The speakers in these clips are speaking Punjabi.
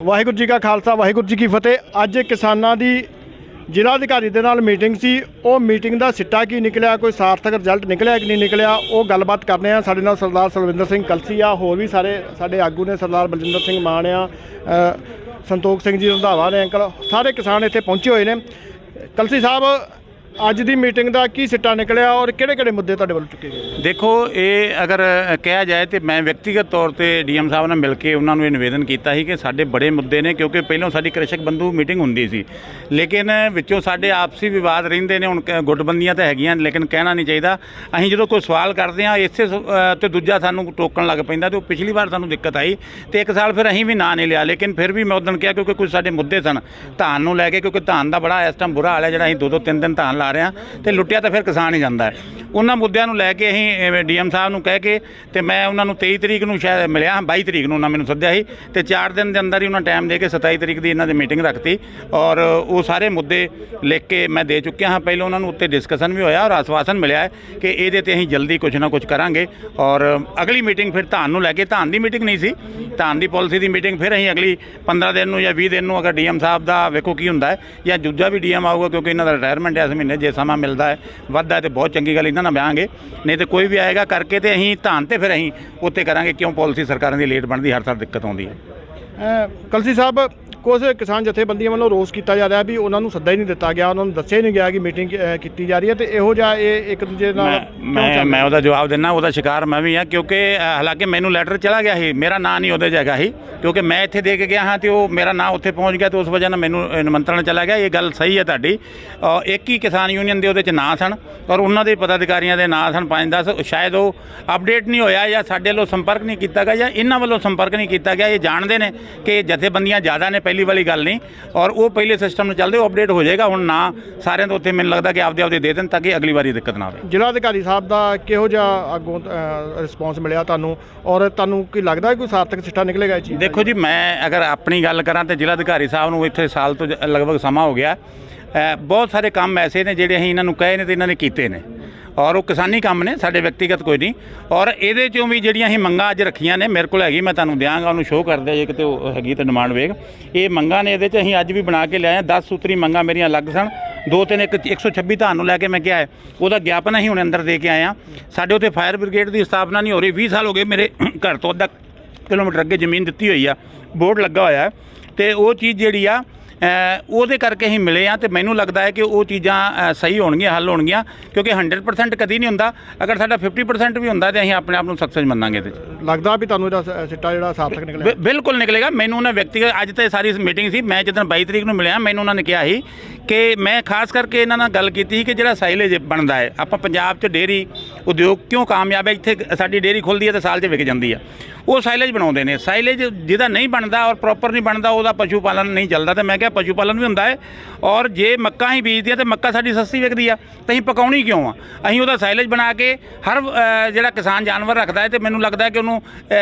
ਵਾਹਿਗੁਰੂ ਜੀ ਕਾ ਖਾਲਸਾ, ਵਾਹਿਗੁਰੂ ਜੀ ਕੀ ਫਤਿਹ। ਅੱਜ ਕਿਸਾਨਾਂ ਦੀ ਜ਼ਿਲ੍ਹਾ ਅਧਿਕਾਰੀ ਦੇ ਨਾਲ ਮੀਟਿੰਗ ਸੀ। ਉਹ ਮੀਟਿੰਗ ਦਾ ਸਿੱਟਾ ਕੀ ਨਿਕਲਿਆ, ਕੋਈ ਸਾਰਥਕ ਰਿਜ਼ਲਟ ਨਿਕਲਿਆ ਕਿ ਨਹੀਂ ਨਿਕਲਿਆ, ਉਹ ਗੱਲਬਾਤ ਕਰਨੇ ਆ। ਸਾਡੇ ਨਾਲ ਸਰਦਾਰ ਸਲਵਿੰਦਰ ਸਿੰਘ ਕਲਸੀ ਆ, ਹੋਰ ਵੀ ਸਾਰੇ, ਸਾਡੇ ਆਗੂ ਨੇ ਸਰਦਾਰ ਬਲਜਿੰਦਰ ਸਿੰਘ ਮਾਨ ਆ ਸੰਤੋਖ ਸਿੰਘ ਜੀ ਰੰਧਾਵਾ ਨੇ ਅੰਕਲ, ਸਾਰੇ ਕਿਸਾਨ ਇੱਥੇ ਪਹੁੰਚੇ ਹੋਏ ਨੇ। ਕਲਸੀ ਸਾਹਿਬ ਅੱਜ ਦੀ ਮੀਟਿੰਗ ਦਾ ਕੀ ਸਿੱਟਾ ਨਿਕਲਿਆ ਔਰ ਕਿਹੜੇ ਕਿਹੜੇ ਮੁੱਦੇ ਤੁਹਾਡੇ ਵੱਲੋਂ ਚੁੱਕੇ ਗਏ? ਦੇਖੋ, ਇਹ ਅਗਰ ਕਿਹਾ ਜਾਏ ਤੇ ਮੈਂ ਵਿਅਕਤੀਗਤ ਤੌਰ ਤੇ ਡੀਐਮ ਸਾਹਿਬ ਨਾਲ ਮਿਲ ਕੇ ਉਹਨਾਂ ਨੂੰ ਇਹ ਨਿਵੇਦਨ ਕੀਤਾ ਸੀ ਕਿ ਸਾਡੇ ਬੜੇ ਮੁੱਦੇ ਨੇ ਕਿਉਂਕਿ ਪਹਿਲਾਂ ਸਾਡੀ ਕ੍ਰਿਸ਼ਕ ਬੰਧੂ ਮੀਟਿੰਗ ਹੁੰਦੀ ਸੀ। ਲੇਕਿਨ ਵਿੱਚੋਂ ਸਾਡੇ ਆਪਸੀ ਵਿਵਾਦ ਰਹਿੰਦੇ ਨੇ, ਹੁਣ ਕ- ਗੁੱਟਬੰਦੀਆਂ ਤਾਂ ਹੈਗੀਆਂ, ਲੇਕਿਨ ਕਹਿਣਾ ਨਹੀਂ ਚਾਹੀਦਾ। ਅਸੀਂ ਜਦੋਂ ਕੋਈ ਸਵਾਲ ਕਰਦੇ ਹਾਂ, ਇਸੇ ਸ- ਤੇ ਦੂਜਾ ਸਾਨੂੰ ਟੋਕਣ ਲੱਗ ਪੈਂਦਾ ਤੇ ਉਹ ਪਿਛਲੀ ਵਾਰ ਸਾਨੂੰ ਦਿੱਕਤ ਆਈ ਤੇ ਇੱਕ ਸਾਲ ਫਿਰ ਅਸੀਂ ਵੀ ਨਾਂ ਨਹੀਂ ਲਿਆ, ਲੇਕਿਨ ਫਿਰ ਵੀ ਮੈਂ ਉਦੋਂ ਕਿਹਾ ਕਿਉਂਕਿ ਕੁਝ ਸਾਡੇ ਮੁੱਦੇ ਸਨ। ਧਾਨ ਨੂੰ ਲੈ ਕੇ, ਕਿਉਂਕਿ ਧਾਨ ਦਾ ਬੜਾ ਇਸ ਟਾਈਮ ਬੁਰਾ ਹਾਲ ਹੈ, ਜਿਹੜਾ ਅਸੀਂ ਦੋ ਦੋ ਤਿੰਨ ਦਿਨ ਧਾਨ ਲਾ ਰਹੇ ਹਾਂ ਤੇ ਲੁੱਟਿਆ ਤਾਂ ਫਿਰ ਕਿਸਾਨ ਹੀ ਜਾਂਦਾ ਹੈ। ਉਹਨਾਂ ਮੁੱਦਿਆਂ ਨੂੰ ਲੈ ਕੇ ਅਸੀਂ ਡੀਐਮ ਸਾਹਿਬ ਨੂੰ ਕਹਿ ਕੇ ਤੇ ਮੈਂ ਉਹਨਾਂ ਨੂੰ 23 ਤਰੀਕ ਨੂੰ ਸ਼ਾਇਦ ਮਿਲਿਆ 22 ਤਰੀਕ ਨੂੰ ਉਹਨਾਂ ਮੈਨੂੰ ਸੱਦਿਆ ਸੀ ਤੇ 4 ਦਿਨ ਦੇ ਅੰਦਰ ਹੀ ਉਹਨਾਂ ਟਾਈਮ ਦੇ ਕੇ 27 ਤਰੀਕ ਦੀ ਇਹਨਾਂ ਦੀ ਮੀਟਿੰਗ ਰੱਖਤੀ ਔਰ ਉਹ ਸਾਰੇ ਮੁੱਦੇ ਲਿਖ ਕੇ ਮੈਂ ਦੇ ਚੁੱਕਿਆ ਹਾਂ। ਪਹਿਲਾਂ ਉਹਨਾਂ ਨੂੰ ਉੱਤੇ ਡਿਸਕਸ਼ਨ ਵੀ ਹੋਇਆ ਔਰ ਆਸਵਾਸਨ ਮਿਲਿਆ ਹੈ ਕਿ ਇਹਦੇ ਤੇ ਅਸੀਂ ਜਲਦੀ ਕੁਝ ਨਾ ਕੁਝ ਕਰਾਂਗੇ ਔਰ ਅਗਲੀ ਮੀਟਿੰਗ ਫਿਰ ਧਾਨ ਨੂੰ ਲੈ ਕੇ, ਧਾਨ ਦੀ ਮੀਟਿੰਗ ਨਹੀਂ ਸੀ, ਧਾਨ ਦੀ ਪਾਲਿਸੀ ਦੀ ਮੀਟਿੰਗ ਫਿਰ ਅਸੀਂ ਅਗਲੀ 15 ਦਿਨ ਨੂੰ ਜਾਂ 20 ਦਿਨ ਨੂੰ ਅਗਰ ਡੀਐਮ ਸਾਹਿਬ ਦਾ ਵੇਖੋ ਕੀ ਹੁੰਦਾ ਹੈ ਜਾਂ ਦੂਜਾ ਵੀ ਡੀਐਮ ਆਊਗਾ ਕਿਉਂਕਿ ਇਹਨਾਂ ਦਾ ਰਿਟਾਇਰਮੈਂਟ ਹੈ ਇਸ ਮਹੀਨੇ ਜੇ ਸਮਾਂ ਮਿਲਦਾ ਹੈ, ਵੱਧਦਾ ਹੈ ਤੇ ਬਹੁਤ ਚੰਗੀ ਗੱਲ ਇਹਨਾਂ ਨਾਲ ਬਿਆਂਗੇ ਨਹੀਂ ਤੇ ਕੋਈ ਵੀ ਆਏਗਾ ਕਰਕੇ ਤੇ ਅਸੀਂ ਧਾਨ ਤੇ ਫਿਰ ਅਸੀਂ ਉੱਤੇ ਕਰਾਂਗੇ ਕਿਉਂ ਪਾਲਿਸੀ ਸਰਕਾਰਾਂ ਦੀ ਲੇਟ ਬਣਦੀ, ਹਰ ਸਾਲ ਦਿੱਕਤ ਆਉਂਦੀ ਹੈ। ਕਲਸੀ ਸਾਹਿਬ ਕੁਝ ਕਿਸਾਨ ਜਥੇਬੰਦੀਆਂ ਵੱਲੋਂ ਰੋਸ ਕੀਤਾ ਜਾ ਰਿਹਾ ਵੀ ਉਹਨਾਂ ਨੂੰ ਸੱਦਾ ਹੀ ਨਹੀਂ ਦਿੱਤਾ ਗਿਆ ਉਹਨਾਂ ਨੂੰ ਦੱਸਿਆ ਹੀ ਨਹੀਂ ਗਿਆ ਕਿ ਮੀਟਿੰਗ ਕੀਤੀ ਜਾ ਰਹੀ ਹੈ ਤੇ ਇਹੋ ਜਿਹਾ ਇਹ ਇੱਕ ਦੂਜੇ ਨਾਲ ਮੈਂ ਮੈਂ ਉਹਦਾ ਜਵਾਬ ਦਿੰਦਾ ਉਹਦਾ ਸ਼ਿਕਾਰ ਮੈਂ ਵੀ ਹਾਂ ਕਿਉਂਕਿ ਹਾਲਾਂਕਿ ਮੈਨੂੰ ਲੈਟਰ ਚਲਾ ਗਿਆ ਸੀ ਮੇਰਾ ਨਾਂ ਨਹੀਂ ਉਹਦੇ ਹੈਗਾ ਸੀ ਕਿਉਂਕਿ ਮੈਂ ਇੱਥੇ ਦੇ ਕੇ ਗਿਆ ਹਾਂ ਤੇ ਉਹ ਮੇਰਾ ਨਾਂ ਉੱਥੇ ਪਹੁੰਚ ਗਿਆ ਤੇ ਉਸ ਵਜ੍ਹਾ ਨਾਲ ਮੈਨੂੰ ਨਿਮੰਤਰਣ ਚਲਾ ਗਿਆ। ਇਹ ਗੱਲ ਸਹੀ ਹੈ ਤੁਹਾਡੀ। ਇੱਕ ਹੀ ਕਿਸਾਨ ਯੂਨੀਅਨ ਦੇ ਉਹਦੇ 'ਚ ਨਾਂ ਸਨ ਔਰ ਉਹਨਾਂ ਦੇ ਪਦਾਧਿਕਾਰੀਆਂ ਦੇ ਨਾਂ ਸਨ 5-10 ਸ਼ਾਇਦ ਉਹ ਅਪਡੇਟ ਨਹੀਂ ਹੋਇਆ ਜਾਂ ਸਾਡੇ ਵੱਲੋਂ ਸੰਪਰਕ ਨਹੀਂ ਕੀਤਾ ਗਿਆ ਜਾਂ ਇਹਨਾਂ ਵੱਲੋਂ ਸੰਪਰਕ ਨਹੀਂ ਕੀਤਾ ਗਿਆ। ਇਹ ਜਾਣਦੇ ਨੇ ਕਿ ਜਥੇਬੰਦੀਆਂ ਜ਼ਿਆਦਾ ਨੇ ਪਹਿਲੀ ਵਾਲੀ ਗੱਲ ਨਹੀਂ। ਔਰ ਉਹ ਪਹਿਲੇ ਸਿਸਟਮ ਨੂੰ ਚੱਲਦੇ ਉਹ ਅਪਡੇਟ ਹੋ ਜਾਏਗਾ। ਹੁਣ ਨਾ ਸਾਰਿਆਂ ਦੇ ਉੱਤੇ ਮੈਨੂੰ ਲੱਗਦਾ ਕਿ ਆਪਦੇ ਆਪਦੇ ਦੇ ਦੇਣ ਤਾਂ ਕਿ ਅਗਲੀ ਵਾਰੀ ਦਿੱਕਤ ਨਾ ਆਵੇ। ਜ਼ਿਲ੍ਹਾ ਅਧਿਕਾਰੀ ਸਾਹਿਬ ਦਾ ਕਿਹੋ ਜਿਹਾ ਅੱਗੋਂ ਰਿਸਪੌਂਸ ਮਿਲਿਆ ਤੁਹਾਨੂੰ? ਔਰ ਤੁਹਾਨੂੰ ਕੀ ਲੱਗਦਾ ਕੋਈ ਸਾਰਥਕ ਸਿੱਟਾ ਨਿਕਲੇਗਾ ਇਹ ਚੀਜ਼? ਦੇਖੋ ਜੀ ਮੈਂ ਅਗਰ ਆਪਣੀ ਗੱਲ ਕਰਾਂ ਤੇ ਜ਼ਿਲ੍ਹਾ ਅਧਿਕਾਰੀ ਸਾਹਿਬ ਨੂੰ ਇੱਥੇ ਸਾਲ ਤੋਂ ਲਗਭਗ ਸਮਾਂ ਹੋ ਗਿਆ। ਬਹੁਤ ਸਾਰੇ ਕੰਮ ਐਸੇ ਨੇ ਜਿਹੜੇ ਅਸੀਂ ਇਹਨਾਂ ਨੂੰ ਕਹੇ ਨੇ ਤੇ ਇਹਨਾਂ ਨੇ ਕੀਤੇ ਨੇ। ਔਰ ਉਹ ਕਿਸਾਨੀ ਕੰਮ ਨੇ, ਸਾਡੇ ਵਿਅਕਤੀਗਤ ਕੋਈ ਨਹੀਂ। ਔਰ ਇਹਦੇ ਚੋਂ ਵੀ ਜਿਹੜੀਆਂ ਅਸੀਂ ਮੰਗਾਂ ਅੱਜ ਰੱਖੀਆਂ ਨੇ, ਮੇਰੇ ਕੋਲ ਹੈਗੀ, ਮੈਂ ਤੁਹਾਨੂੰ ਦਿਆਂਗਾ, ਉਹਨੂੰ ਸ਼ੋਅ ਕਰਦੇ ਜੇ ਕਿਤੇ ਉਹ ਹੈਗੀ ਤਾਂ ਡਿਮਾਂਡ ਵੇਗ ਇਹ ਮੰਗਾਂ ਨੇ, ਇਹਦੇ 'ਚ ਅਸੀਂ ਅੱਜ ਵੀ ਬਣਾ ਕੇ ਲਿਆਏ ਹਾਂ 10 ਸੂਤਰੀ ਮੰਗਾਂ ਮੇਰੀਆਂ ਅਲੱਗ ਸਨ। ਦੋ ਤਿੰਨ, ਇੱਕ 126 ਧਾਨ ਨੂੰ ਲੈ ਕੇ ਮੈਂ ਕਿਹਾ ਹੈ। ਉਹਦਾ ਗਿਆਪਨ ਅਸੀਂ ਹੁਣ ਅੰਦਰ ਦੇ ਕੇ ਆਏ ਹਾਂ ਸਾਡੇ ਉੱਥੇ ਫਾਇਰ ਬ੍ਰਿਗੇਡ ਦੀ ਸਥਾਪਨਾ ਨਹੀਂ ਹੋ ਰਹੀ। 20 ਸਾਲ ਹੋ ਗਏ ਮੇਰੇ ਘਰ ਤੋਂ ਅੱਧਾ ਕਿਲੋਮੀਟਰ ਅੱਗੇ ਜ਼ਮੀਨ ਦਿੱਤੀ ਹੋਈ ਆ। ਬੋਰਡ ਲੱਗਾ ਹੋਇਆ ਹੈ। ਤੇ ਉਹ ਚੀਜ਼ ਜਿਹੜੀ ਆ ਉਹਦੇ ਕਰਕੇ ਅਸੀਂ ਮਿਲੇ ਆ ਤੇ ਮੈਨੂੰ ਲੱਗਦਾ ਹੈ ਕਿ ਉਹ ਚੀਜ਼ਾਂ ਸਹੀ ਹੋਣਗੀਆਂ ਹੱਲ ਹੋਣਗੀਆਂ ਕਿਉਂਕਿ 100% ਕਦੀ ਨਹੀਂ ਹੁੰਦਾ। ਅਗਰ ਸਾਡਾ 50% ਵੀ ਹੁੰਦਾ ਤੇ ਅਸੀਂ ਆਪਣੇ ਆਪ ਨੂੰ ਸਕਸੈਸ ਮੰਨਾਂਗੇ 'ਚ। ਲੱਗਦਾ ਵੀ ਤੁਹਾਨੂੰ ਇਹਦਾ ਸਿੱਟਾ ਜਿਹੜਾ ਸਾਰਥਕ ਨਿਕਲਿਆ। ਬਿ- ਬਿਲਕੁਲ ਨਿਕਲੇਗਾ। ਮੈਨੂੰ ਉਹਨਾਂ ਵਿਅਕਤੀਗਤ ਅੱਜ ਤੇ ਸਾਰੀ ਮੀਟਿੰਗ ਸੀ ਮੈਂ ਜਦੋਂ 22 ਤਰੀਕ ਨੂੰ ਮਿਲਿਆ ਮੈਨੂੰ ਉਹਨਾਂ ਨੇ ਕਿਹਾ ਸੀ ਕਿ ਮੈਂ ਖਾਸ ਕਰਕੇ ਇਹਨਾਂ ਨਾਲ ਗੱਲ ਕੀਤੀ ਸੀ ਕਿ ਜਿਹੜਾ ਸਾਈਲੇਜ ਬਣਦਾ ਹੈ, ਆਪਾਂ ਪੰਜਾਬ 'ਚ ਡੇਰੀ ਉਦਯੋਗ ਕਿਉਂ ਕਾਮਯਾਬ ਹੈ? ਇੱਥੇ ਸਾਡੀ ਡੇਰੀ ਖੁੱਲਦੀ ਹੈ ਤੇ ਸਾਲ 'ਚ ਵਿਕ ਜਾਂਦੀ ਆ ਉਹ ਸਾਈਲੇਜ ਬਣਾਉਂਦੇ ਨੇ। ਸਾਈਲੇਜ ਜਿਹਦਾ ਨਹੀਂ ਬਣਦਾ ਔਰ ਪ੍ਰੋਪਰ ਨਹੀਂ ਬਣਦਾ, ਉਹਦਾ ਪਸ਼ੂ ਪਾਲਣ ਨਹੀਂ ਚੱਲਦਾ ਤੇ ਮੈਂ ਕਿਹਾ ਪਸ਼ੂ ਪਾਲਣ ਵੀ ਹੁੰਦਾ ਹੈ ਔਰ ਜੇ ਮੱਕਾਂ ਹੀ ਬੀਜਦੀਆਂ ਆ ਤੇ ਮੱਕਾ ਸਾਡੀ ਸਸਤੀ ਵਿਕਦੀ ਆ। ਤਾਂ ਅਸੀਂ ਪਕਾਉਣੀ ਕਿਉਂ ਆ? ਅਸੀਂ ਉਹਦਾ ਸਾਈਲੇਜ ਬਣਾ ਕੇ ਹਰ ਜਿਹੜਾ ਕਿਸਾਨ ਜਾਨਵਰ ਰੱਖਦਾ ਹੈ ਤੇ ਮੈਨੂੰ ਲੱਗਦਾ ਹੈ ਕਿ ਉਹਨੂੰ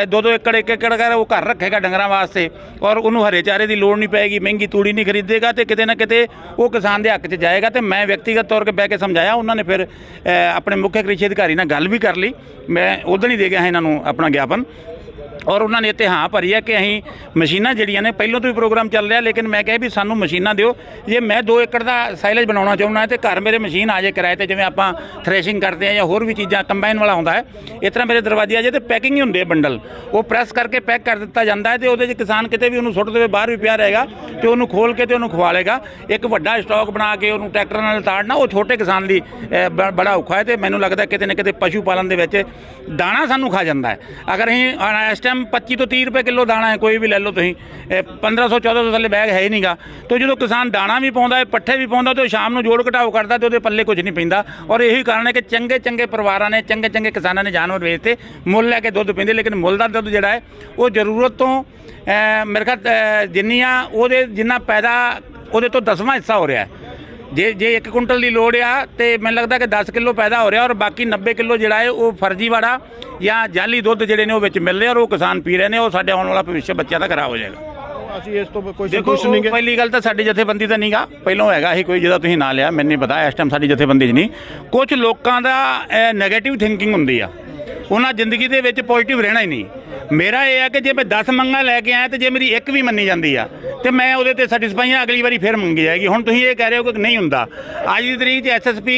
ਦੋ ਦੋ ਏਕੜ, ਇੱਕ ਏਕੜ ਕਰ ਉਹ ਘਰ ਰੱਖੇਗਾ ਡੰਗਰਾਂ ਵਾਸਤੇ ਔਰ ਉਹਨੂੰ ਹਰੇ ਚਾਰੇ ਦੀ ਲੋੜ ਨਹੀਂ ਪਏਗੀ, ਮਹਿੰਗੀ ਤੂੜੀ ਨਹੀਂ ਖਰੀਦੇਗਾ ਤੇ ਕਿਤੇ ਨਾ ਕਿਤੇ ਉਹ ਕਿਸਾਨ ਦੇ ਹੱਕ 'ਚ ਜਾਏਗਾ ਤੇ ਮੈਂ ਵਿਅਕਤੀਗਤ ਤੌਰ ਤੇ ਬਹਿ ਕੇ ਸਮਝਾਇਆ, ਉਹਨਾਂ ਨੇ ਫਿਰ ਆਪਣੇ ਮੁੱਖ ਕ੍ਰਿਸ਼ੀ ਅਧਿਕਾਰੀ ਨਾਲ ਗੱਲ ਵੀ ਕਰ ਲਈ। ਮੈਂ ਉਦੋਂ ਹੀ ਦੇ ਗਿਆ ਇਹਨਾਂ ਨੂੰ ਆਪਣਾ ਗਿਆਪਨ। ਔਰ ਉਹਨਾਂ ਨੇ ਇੱਥੇ ਹਾਂ ਭਰੀ ਹੈ ਕਿ ਅਸੀਂ ਮਸ਼ੀਨਾਂ ਜਿਹੜੀਆਂ ਨੇ ਪਹਿਲਾਂ ਤੋਂ ਹੀ ਪ੍ਰੋਗਰਾਮ ਚੱਲ ਰਿਹਾ, ਲੇਕਿਨ ਮੈਂ ਕਿਹਾ ਵੀ ਸਾਨੂੰ ਮਸ਼ੀਨਾਂ ਦਿਓ। ਜੇ ਮੈਂ 2 ਏਕੜ ਦਾ ਸਾਈਲੇਜ ਬਣਾਉਣਾ ਚਾਹੁੰਦਾ ਹੈ ਤੇ ਘਰ ਮੇਰੇ ਮਸ਼ੀਨ ਆ ਜੇ ਕਿਰਾਏ ਤੇ, ਜਿਵੇਂ ਆਪਾਂ ਥ੍ਰੈਸ਼ਿੰਗ ਕਰਦੇ ਆ ਜਾਂ ਹੋਰ ਵੀ ਚੀਜ਼ਾਂ ਕੰਬਾਈਨ ਵਾਲਾ ਹੁੰਦਾ ਹੈ, ਇਸ ਤਰ੍ਹਾਂ ਮੇਰੇ ਦਰਵਾਜ਼ੇ ਆ ਜੇ ਤੇ ਪੈਕਿੰਗ ਹੀ ਹੁੰਦੇ ਆ ਬੰਡਲ ਉਹ ਪ੍ਰੈਸ ਕਰਕੇ ਪੈਕ ਕਰ ਦਿੱਤਾ ਜਾਂਦਾ ਹੈ ਤੇ ਉਹਦੇ 'ਚ ਕਿਸਾਨ ਕਿਤੇ ਵੀ ਉਹਨੂੰ ਸੁੱਟ ਦੇਵੇ, ਬਾਹਰ ਵੀ ਪਿਆ ਰਹੇਗਾ ਤੇ ਉਹਨੂੰ ਖੋਲ ਕੇ ਤੇ ਉਹਨੂੰ ਖਵਾ ਲੇਗਾ ਇੱਕ ਵੱਡਾ ਸਟਾਕ ਬਣਾ ਕੇ ਉਹਨੂੰ ਟਰੈਕਟਰ ਨਾਲ ਤਾੜਨਾ, ਉਹ ਛੋਟੇ ਕਿਸਾਨ ਲਈ ਬੜਾ ਔਖਾ ਹੈ ਤੇ ਮੈਨੂੰ ਲੱਗਦਾ ਕਿਤੇ ਨਾ ਕਿਤੇ ਪਸ਼ੂ ਪਾਲਣ ਦੇ ਵਿੱਚ ਦਾਣਾ ਸਾਨੂੰ ਖਾ ਜਾਂਦਾ ਹੈ। ਅਗਰ ਅਸੀਂ ਇਸ ਟਾਈਮ 25 ਤੋਂ 30 ਰੁਪਏ ਕਿਲੋ ਦਾਣਾ ਹੈ, ਕੋਈ ਵੀ ਲੈ ਲਓ ਤੁਸੀਂ। ਇਹ 1500 1400 ਥੱਲੇ ਬੈਗ ਹੈ ਹੀ ਨਹੀਂਗਾ ਤੇ ਜਦੋਂ ਕਿਸਾਨ ਦਾਣਾ ਵੀ ਪਾਉਂਦਾ ਹੈ, ਪੱਠੇ ਵੀ ਪਾਉਂਦਾ, ਤੇ ਉਹ ਸ਼ਾਮ ਨੂੰ ਜੋੜ ਘਟਾਓ ਕਰਦਾ ਤੇ ਉਹਦੇ ਪੱਲੇ ਕੁਝ ਨਹੀਂ ਪੈਂਦਾ। ਔਰ ਇਹੀ ਕਾਰਨ ਹੈ ਕਿ ਚੰਗੇ ਚੰਗੇ ਪਰਿਵਾਰਾਂ ਨੇ, ਚੰਗੇ ਚੰਗੇ ਕਿਸਾਨਾਂ ਨੇ ਜਾਨਵਰ ਵੇਚਤੇ। ਮੁੱਲ ਲੈ ਕੇ ਦੁੱਧ ਪੀਂਦੇ, ਲੇਕਿਨ ਮੁੱਲ ਦਾ ਦੁੱਧ ਜਿਹੜਾ ਹੈ, ਉਹ ਜ਼ਰੂਰਤ ਤੋਂ ਮੇਰੇ ਖਿਆਲ ਜਿੰਨੀਆਂ ਉਹਦੇ ਜਿੰਨਾ ਪੈਦਾ ਉਹਦੇ ਤੋਂ ਦਸਵਾਂ ਹਿੱਸਾ ਹੋ ਰਿਹਾ ਹੈ। ਜੇ ਜੇ 1 ਕੁਇੰਟਲ ਦੀ ਲੋੜ ਆ ਤੇ ਮੈਨੂੰ ਲੱਗਦਾ ਕਿ 10 ਕਿਲੋ ਪੈਦਾ ਹੋ ਰਿਹਾ ਔਰ ਬਾਕੀ 90 ਕਿਲੋ ਜਿਹੜਾ ਹੈ ਉਹ ਫਰਜ਼ੀਵਾੜਾ ਜਾਂ ਜਾਲੀ ਦੁੱਧ ਜਿਹੜੇ ਨੇ ਉਹ ਵਿੱਚ ਮਿਲ ਰਹੇ ਔਰ ਉਹ ਕਿਸਾਨ ਪੀ ਰਹੇ ਨੇ ਉਹ ਸਾਡੇ ਆਉਣ ਵਾਲਾ ਭਵਿੱਖ ਬੱਚਿਆਂ ਦਾ ਖਰਾਬ ਹੋ ਜਾਏਗਾ। ਅਸੀਂ ਇਸ ਤੋਂ ਕੋਈ ਦੇਖੋ ਪਹਿਲੀ ਗੱਲ ਤਾਂ ਸਾਡੀ ਜਥੇਬੰਦੀ ਤਾਂ ਨਹੀਂਗਾ। ਪਹਿਲਾਂ ਹੈਗਾ ਸੀ ਕੋਈ ਜਿਹਦਾ ਤੁਸੀਂ ਨਾਂ ਲਿਆ ਮੈਨੂੰ ਨਹੀਂ ਪਤਾ ਇਸ ਟਾਈਮ ਸਾਡੀ ਜਥੇਬੰਦੀ 'ਚ ਨਹੀਂ। ਕੁਝ ਲੋਕਾਂ ਦਾ ਨੈਗੇਟਿਵ ਥਿੰਕਿੰਗ ਹੁੰਦੀ ਆ। ਉਹਨਾਂ ਜ਼ਿੰਦਗੀ ਦੇ ਵਿੱਚ ਪੋਜ਼ਿਟਿਵ ਰਹਿਣਾ ਹੀ ਨਹੀਂ। ਮੇਰਾ ਇਹ ਆ ਕਿ ਜੇ ਮੈਂ 10 ਮੰਗਾਂ ਲੈ ਕੇ ਆਇਆ ਤੇ ਜੇ ਮੇਰੀ ਇੱਕ ਵੀ ਮੰਨੀ ਜਾਂਦੀ ਆ, ਤੇ ਮੈਂ ਉਹਦੇ ਤੇ ਸੈਟੀਸਫਾਈ ਹਾਂ ਅਗਲੀ ਵਾਰੀ ਫਿਰ ਮੰਗੀ ਜਾਏਗੀ। ਹੁਣ ਤੁਸੀਂ ਇਹ ਕਹਿ ਰਹੇ ਹੋ ਕਿ ਨਹੀਂ ਹੁੰਦਾ। ਅੱਜ ਦੀ ਤਰੀਕ 'ਚ ਐਸਐਸਪੀ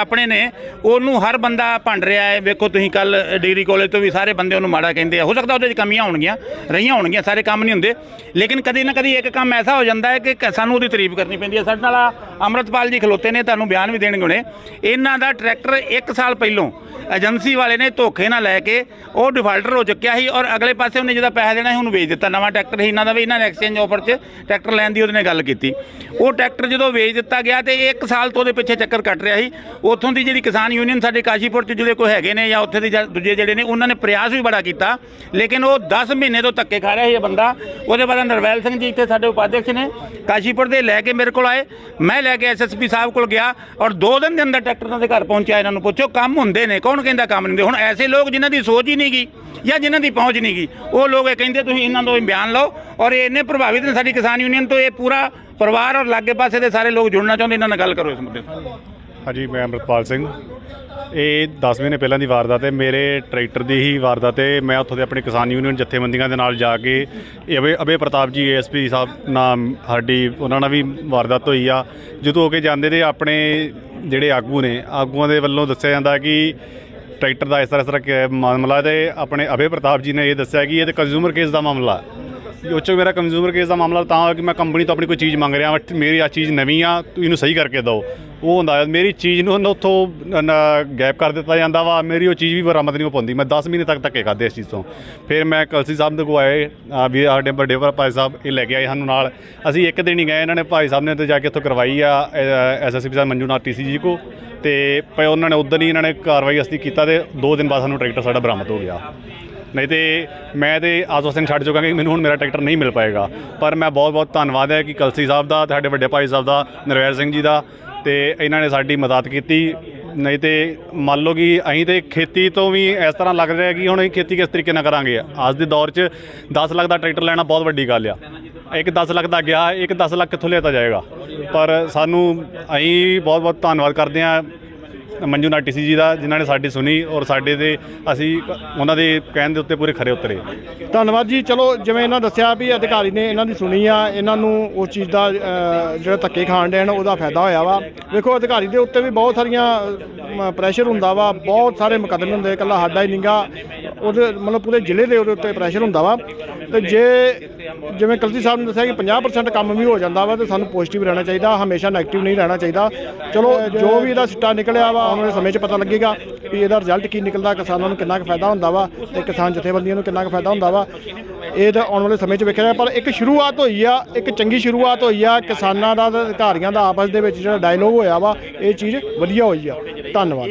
ਆਪਣੇ ਨੇ, ਉਹਨੂੰ ਹਰ ਬੰਦਾ ਭੰਡ ਰਿਹਾ ਹੈ। ਵੇਖੋ ਤੁਸੀਂ ਕੱਲ ਡਿਗਰੀ ਕਾਲਜ ਤੋਂ ਵੀ ਸਾਰੇ ਬੰਦੇ ਉਹਨੂੰ ਮਾੜਾ ਕਹਿੰਦੇ ਆ। ਹੋ ਸਕਦਾ ਉਹਦੇ 'ਚ ਕਮੀਆਂ ਹੋਣਗੀਆਂ, ਰਹੀਆਂ ਹੋਣਗੀਆਂ, ਸਾਰੇ ਕੰਮ ਨਹੀਂ ਹੁੰਦੇ। ਲੇਕਿਨ ਕਦੇ ਨਾ ਕਦੀ ਇੱਕ ਕੰਮ ਐਸਾ ਹੋ ਜਾਂਦਾ ਹੈ ਕਿ ਕ- ਸਾਨੂੰ ਉਹਦੀ ਤਾਰੀਫ ਕਰਨੀ ਪੈਂਦੀ ਹੈ। ਸਾਡੇ ਨਾਲ ਅੰਮ੍ਰਿਤਪਾਲ ਜੀ ਖਲੋਤੇ ਨੇ, ਤੁਹਾਨੂੰ ਬਿਆਨ ਵੀ ਦੇਣਗੇ ਹੁਣੇ। ਇਹਨਾਂ ਦਾ ਟਰੈਕਟਰ 1 ਸਾਲ ਪਹਿਲੋਂ ਏਜੰਸੀ ਵਾਲੇ ਨੇ ਧੋਖੇ ਨਾਲ ਲੈ ਕੇ ਉਹ ਡਿਫਾਲਟਰ ਹੋ ਚੁੱਕਿਆ ਸੀ ਔਰ ਅਗਲੇ ਪਾਸੇ ਉਹਨੇ ਜਿਹਦਾ ਪੈਸਾ ਦੇਣਾ ਸੀ, ਉਹਨੂੰ ਵੇਚ ਦਿੱਤਾ। ਨਵਾਂ ਟਰੈਕਟਰ ਸੀ, ਇਹਨਾਂ ਦਾ ਵੀ ਇਹਨਾਂ ਨੇ ਐਕਸਚੇਂਜ ਆਫਰ 'ਚ ਟਰੈਕਟਰ ਲੈਣ ਦੀ ਉਹਦੇ ਨੇ ਗੱਲ ਕੀਤੀ। ਉਹ ਟਰੈਕਟਰ ਜਦੋਂ ਵੇਚ ਦਿੱਤਾ ਗਿਆ ਤੇ 1 ਸਾਲ ਤੋਂ ਉਹਦੇ ਪਿੱਛੇ ਚੱਕਰ ਕੱਟ ਰਿਹਾ ਸੀ। ਉੱਥੋਂ ਦੀ ਜਿਹੜੀ ਕਿਸਾਨ ਯੂਨੀਅਨ ਸਾਡੇ ਕਾਸ਼ੀਪੁਰ 'ਚ ਜਿਹੜੇ ਕੋਈ ਹੈਗੇ ਨੇ ਜਾਂ ਉੱਥੇ ਦੇ ਦੂਜੇ ਜਿਹੜੇ ਨੇ, ਉਹਨਾਂ ਨੇ ਪ੍ਰਯਾਸ ਵੀ ਬੜਾ ਕੀਤਾ। ਲੇਕਿਨ ਉਹ 10 ਮਹੀਨੇ ਤੋਂ ਧੱਕੇ ਖਾ ਰਿਹਾ ਸੀ ਇਹ ਬੰਦਾ। ਉਹਦੇ ਬਾਅਦ ਨਰਵੈਲ ਸਿੰਘ ਜੀ ਇੱਥੇ ਸਾਡੇ ਉਪਾਧਿਅਕਸ਼ ਨੇ। ਕਾਸ਼ੀਪੁਰ ਦੇ ਲੈ ਕੇ ਮੇਰੇ ਕੋਲ ਆਏ। ਮੈਂ ਲੈ ਕੇ ਐਸਐਸਪੀ ਸਾਹਿਬ ਕੋਲ ਗਿਆ ਔਰ 2 ਦਿਨ ਦੇ ਅੰਦਰ ਟਰੈਕਟਰ ਉਹਨਾਂ ਦੇ ਘਰ ਪਹੁੰਚਿਆ, ਇਹਨਾਂ ਨੂੰ ਪੁੱਛੋ ਕੰਮ ਹੁੰਦੇ ਨੇ, ਕੌਣ ਕਹਿੰਦਾ ਕੰਮ ਨਹੀਂ ਹੁਣ ਐਸੇ ਲੋਕ ਜਿਨ੍ਹਾਂ ਦੀ ਸੋਚ ਹੀ ਨਹੀਂ ਗਈ ਜਾਂ ਜਿਨ੍ਹਾਂ ਦੀ ਪਹੁੰਚ ਨਹੀਂ ਗਈ, ਉਹ ਲੋਕ ਇਹ ਕਹਿੰਦੇ, ਤੁਸੀਂ ਇਹਨਾਂ ਤੋਂ ਬਿਆਨ ਲਓ ਔਰ ਇਹ ਇੰਨੇ ਪ੍ਰਭਾਵਿਤ ਨੇ ਸਾਡੀ ਕਿਸਾਨ ਯੂਨੀਅਨ ਤੋਂ, ਇਹ ਪੂਰਾ ਪਰਿਵਾਰ ਔਰ ਲਾਗੇ ਪਾਸੇ ਦੇ ਸਾਰੇ ਲੋਕ ਜੁੜਨਾ ਚਾਹੁੰਦੇ, ਇਹਨਾਂ ਨਾਲ ਗੱਲ ਕਰੋ ਇਸ ਮੁੱਦੇ ਤੇ। ਹਾਂਜੀ, ਮੈਂ ਅੰਮ੍ਰਿਤਪਾਲ ਸਿੰਘ। ਇਹ 10 ਮਹੀਨੇ ਪਹਿਲਾਂ ਦੀ ਵਾਰਦਾਤ ਹੈ। ਮੇਰੇ ਟਰੈਕਟਰ ਦੀ ਹੀ ਵਾਰਦਾਤ ਹੈ। ਮੈਂ ਉੱਥੋਂ ਦੇ ਆਪਣੇ ਕਿਸਾਨ ਯੂਨੀਅਨ ਜਥੇਬੰਦੀਆਂ ਦੇ ਨਾਲ ਜਾ ਕੇ ਇਹ ਅਭੇ ਅਭੇ ਪ੍ਰਤਾਪ ਜੀ ਏਐਸਪੀ ਸਾਹਿਬ ਨਾਲ ਸਾਡੀ, ਉਹਨਾਂ ਨਾਲ ਵੀ ਵਾਰਦਾਤ ਹੋਈ ਆ। ਜਦੋਂ ਹੋ ਕੇ ਜਾਂਦੇ ਨੇ ਆਪਣੇ ਜਿਹੜੇ ਆਗੂ ਨੇ, ਆਗੂਆਂ ਦੇ ਵੱਲੋਂ ਦੱਸਿਆ ਜਾਂਦਾ ਕਿ ਟਰੈਕਟਰ ਦਾ ਇਸ ਤਰ੍ਹਾਂ ਇਸ ਤਰ੍ਹਾਂ ਕਿ, ਮਾਮਲਾ ਤੇ ਆਪਣੇ ਅਭੇ ਪ੍ਰਤਾਪ ਜੀ ਨੇ ਇਹ ਦੱਸਿਆ ਕਿ ਇਹ ਤੇ ਕੰਜ਼ਿਊਮਰ ਕੇਸ ਦਾ ਮਾਮਲਾ ਹੈ। ਉਹ 'ਚ ਮੇਰਾ ਕੰਜ਼ਿਊਮਰ ਕੇਸ ਦਾ ਮਾਮਲਾ ਤਾਂ ਹੋਇਆ ਕਿ ਮੈਂ ਕੰਪਨੀ ਤੋਂ ਆਪਣੀ ਕੋਈ ਚੀਜ਼ ਮੰਗ ਰਿਹਾ ਵਾਂ ਮੇਰੀ ਆ ਚੀਜ਼ ਨਵੀਂ ਆ, ਤੂੰ ਇਹਨੂੰ ਸਹੀ ਕਰਕੇ ਦਿਓ। ਉਹ ਹੁੰਦਾ ਮੇਰੀ ਚੀਜ਼ ਨੂੰ ਉਹਨੂੰ ਉੱਥੋਂ ਗੈਪ ਕਰ ਦਿੱਤਾ ਜਾਂਦਾ ਵਾ, ਮੇਰੀ ਉਹ ਚੀਜ਼ ਵੀ ਬਰਾਮਦ ਨਹੀਂ ਹੋ ਪਾਉਂਦੀ। ਮੈਂ 10 ਮਹੀਨੇ ਤੱਕ ਧੱਕੇ ਖਾਦੇ ਇਸ ਚੀਜ਼ ਤੋਂ। ਫਿਰ ਮੈਂ ਕਲਸੀ ਸਾਹਿਬ ਦੇ ਕੋਲ ਆਏ ਵੀ ਸਾਡੇ ਵੱਡੇ ਭਰਾ ਭਾਈ ਸਾਹਿਬ ਇਹ ਲੈ ਕੇ ਆਏ ਸਾਨੂੰ ਨਾਲ। ਅਸੀਂ ਇੱਕ ਦਿਨ ਹੀ ਗਏ, ਇਹਨਾਂ ਨੇ ਭਾਈ ਸਾਹਿਬ ਨੇ ਤੇ ਜਾ ਕੇ ਉੱਥੋਂ ਕਰਵਾਈ ਆ ਐਸਐਸਪੀ ਸਾਹਿਬ ਮੰਜੂ ਨਾਥ ਟੀਸੀ ਜੀ ਕੋ। ਤੇ ਭਾਈ ਉਹਨਾਂ ਨੇ ਉਦੋਂ ਹੀ ਇਹਨਾਂ ਨੇ ਕਾਰਵਾਈ ਅਸਤੀ ਕੀਤਾ ਤੇ 2 ਦਿਨ ਬਾਅਦ ਸਾਨੂੰ ਟਰੈਕਟਰ ਸਾਡਾ ਬਰਾਮਦ ਹੋ ਗਿਆ। ਨਹੀਂ ਤੇ ਮੈਂ ਤੇ ਆਸਵਾਸਨ ਛੱਡ ਚੁੱਕਾ ਕਿ ਮੈਨੂੰ ਹੁਣ ਮੇਰਾ ਟਰੈਕਟਰ ਨਹੀਂ ਮਿਲ ਪਾਏਗਾ। ਪਰ ਮੈਂ ਬਹੁਤ ਬਹੁਤ ਧੰਨਵਾਦ ਹੈ ਕਿ ਕਲਸੀ ਸਾਹਿਬ ਦਾ ਤੇ ਸਾਡੇ ਵੱਡੇ ਭਾਈ ਸਾਹਿਬ ਦਾ, ਨਰਵੈਰ ਸਿੰਘ ਜੀ ਦਾ ਤੇ ਇਹਨਾਂ ਨੇ ਸਾਡੀ ਮਦਦ ਕੀਤੀ। ਨਹੀਂ ਤੇ ਮੰਨ ਲਓ ਕਿ ਅਸੀਂ ਤੇ ਖੇਤੀ ਤੋਂ ਵੀ ਇਸ ਤਰ੍ਹਾਂ ਲੱਗ ਰਿਹਾ ਕਿ ਹੁਣ ਅਸੀਂ ਖੇਤੀ ਕਿਸ ਤਰੀਕੇ ਨਾਲ ਕਰਾਂਗੇ। ਅੱਜ ਦੇ ਦੌਰ 'ਚ 10 ਲੱਖ ਦਾ ਟਰੈਕਟਰ ਲੈਣਾ ਬਹੁਤ ਵੱਡੀ ਗੱਲ ਆ। ਇੱਕ 10 ਲੱਖ ਦਾ ਗਿਆ ਇੱਕ 10 ਲੱਖ ਕਿੱਥੋਂ ਲਿਆਤਾ ਜਾਏਗਾ। ਪਰ ਸਾਨੂੰ ਅਸੀਂ ਬਹੁਤ ਬਹੁਤ ਧੰਨਵਾਦ ਕਰਦੇ ਹਾਂ ਮੰਜੂ ਨਾਟੀ ਸੀ ਜੀ ਦਾ, ਜਿਨ੍ਹਾਂ ਨੇ ਸਾਡੀ ਸੁਣੀ ਔਰ ਸਾਡੇ ਦੇ ਅਸੀਂ ਉਹਨਾਂ ਦੇ ਕਹਿਣ ਦੇ ਉੱਤੇ ਪੂਰੇ ਖਰੇ ਉਤਰੇ। ਧੰਨਵਾਦ ਜੀ। ਚਲੋ, ਜਿਵੇਂ ਇਹਨਾਂ ਦੱਸਿਆ ਵੀ ਅਧਿਕਾਰੀ ਨੇ ਇਹਨਾਂ ਦੀ ਸੁਣੀ ਆ, ਇਹਨਾਂ ਨੂੰ ਉਸ ਚੀਜ਼ ਦਾ ਜਿਹੜਾ ਧੱਕੇ ਖਾਣ ਦੇ ਹਨ ਉਹਦਾ ਫਾਇਦਾ ਹੋਇਆ ਵਾ। ਵੇਖੋ, ਅਧਿਕਾਰੀ ਦੇ ਉੱਤੇ ਵੀ ਬਹੁਤ ਸਾਰੀਆਂ ਪ੍ਰੈਸ਼ਰ ਹੁੰਦਾ ਵਾ, ਬਹੁਤ ਸਾਰੇ ਮੁਕੱਦਮੇ ਹੁੰਦੇ ਇਕੱਲਾ ਸਾਡਾ ਹੀ ਨਿੰਗਾ। ਉਹਦੇ, ਮਤਲਬ ਪੂਰੇ ਜ਼ਿਲ੍ਹੇ ਦੇ ਉਹਦੇ ਉੱਤੇ ਪ੍ਰੈਸ਼ਰ ਹੁੰਦਾ ਵਾ। ਤੇ ਜੇ ਜਿਵੇਂ ਕਲਸੀ ਸਾਹਿਬ ਨੇ ਦੱਸਿਆ ਕਿ 50% ਕੰਮ ਵੀ ਹੋ ਜਾਂਦਾ ਵਾ ਤੇ ਸਾਨੂੰ ਪੋਜ਼ਿਟਿਵ ਰਹਿਣਾ ਚਾਹੀਦਾ, ਹਮੇਸ਼ਾ ਨੈਗੇਟਿਵ ਨਹੀਂ ਰਹਿਣਾ ਚਾਹੀਦਾ। ਚਲੋ, ਜੋ ਵੀ ਇਹਦਾ ਸਿੱਟਾ ਨਿਕਲਿਆ ਵਾ, ਆਉਣ ਵਾਲੇ ਸਮੇਂ 'ਚ ਪਤਾ ਲੱਗੇਗਾ ਵੀ ਇਹਦਾ ਰਿਜ਼ਲਟ ਕੀ ਨਿਕਲਦਾ, ਕਿਸਾਨਾਂ ਨੂੰ ਕਿੰਨਾ ਕੁ ਫਾਇਦਾ ਹੁੰਦਾ ਵਾ ਤੇ ਕਿਸਾਨ ਜਥੇਬੰਦੀਆਂ ਨੂੰ ਕਿੰਨਾ ਕੁ ਫਾਇਦਾ ਹੁੰਦਾ ਵਾ। ਇਹ ਤਾਂ ਆਉਣ ਵਾਲੇ ਸਮੇਂ 'ਚ ਵੇਖਿਆ ਪਰ ਇੱਕ ਸ਼ੁਰੂਆਤ ਹੋਈ ਆ, ਇੱਕ ਚੰਗੀ ਸ਼ੁਰੂਆਤ ਹੋਈ ਆ, ਕਿਸਾਨਾਂ ਦਾ ਤੇ ਅਧਿਕਾਰੀਆਂ ਦਾ ਆਪਸ ਦੇ ਵਿੱਚ ਜਿਹੜਾ ਡਾਇਲੋਗ ਹੋਇਆ ਵਾ, ਇਹ ਚੀਜ਼ ਵਧੀਆ ਹੋਈ ਆ। ਧੰਨਵਾਦ।